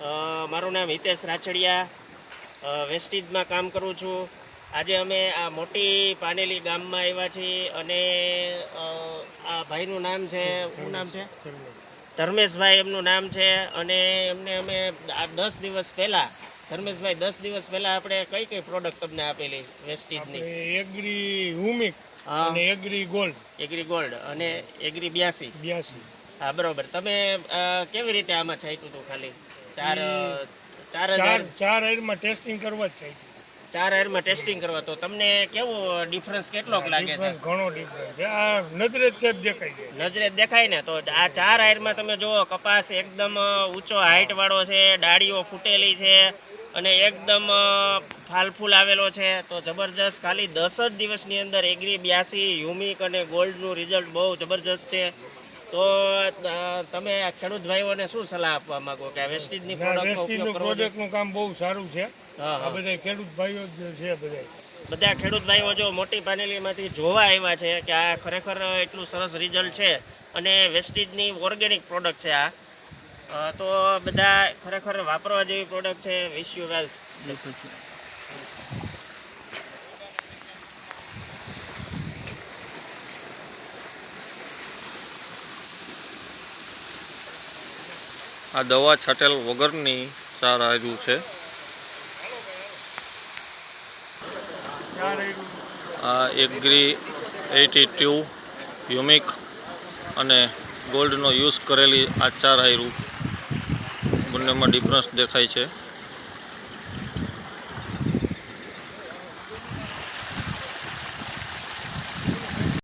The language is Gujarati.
મારું નામ હિતેશ રાછડિયા. વેસ્ટિજમાં કામ કરું છું. આજે અમે આ મોટી પાનેલી ગામમાં આવ્યા છીએ અને આ ભાઈનું નામ છે શું નામ છે? ધર્મેશભાઈ એમનું નામ છે અને એમને અમે આ દસ દિવસ પહેલાં ધર્મેશભાઈ દસ દિવસ પહેલાં આપણે કઈ કઈ પ્રોડક્ટ તમને આપેલી વેસ્ટીજની એગ્રી અને એગ્રી ગોલ્ડ. એગ્રી ગોલ્ડ અને એગ્રી બ્યાસી. બ્યાસી. હા બરોબર. તમે કેવી રીતે આમાં છાંટ્યું હતું ખાલી? ચાર ચાર ચાર ચાર એરમાં ટેસ્ટિંગ કરવા જ છે ચાર એરમાં ટેસ્ટિંગ કરવા. તો તમને કેવો ડિફરન્સ કેટલો લાગે છે? ઘણો ડિફરન્સ છે. આ નજરે જ દેખાય છે. નજરે દેખાય ને? તો આ ચાર આયરમાં તમે જુઓ કપાસ એકદમ ઊંચો હાઈટ વાળો છે ડાળીઓ ફૂટેલી છે અને એકદમ ફાલફૂલ આવેલો છે. તો જબરજસ્ત ખાલી દસ જ દિવસની અંદર એગ્રી બ્યાસી હ્યુમિક અને ગોલ્ડનું રિઝલ્ટ બહુ જબરજસ્ત છે. તો તમે આ ખેડૂત ભાઈઓને શું સલાહ આપવા માંગો? કે વેસ્ટિજ વેસ્ટીજની પ્રોડક્ટનો પ્રોડક્ટનું કામ બહુ સારું છે. આ બધા ખેડૂત ભાઈઓ જ છે બધા બધા ખેડૂત ભાઈઓ જો મોટી પાનેલીમાંથી જોવા આવ્યા છે કે આ ખરેખર એટલું સરસ રિઝલ્ટ છે અને વેસ્ટીજની ઓર્ગેનિક પ્રોડક્ટ છે આ તો બધા ખરેખર વાપરવા જેવી પ્રોડક્ટ છે વિશ યુ વેલ આ દવા છાંટેલ વગરની ચાર આવ્યું છે. આ એગ્રી એટી ટ્યુ યુમિક અને ગોલ્ડનો યુઝ કરેલી આ ચાર આયરું બંનેમાં ડિફરન્સ દેખાય છે.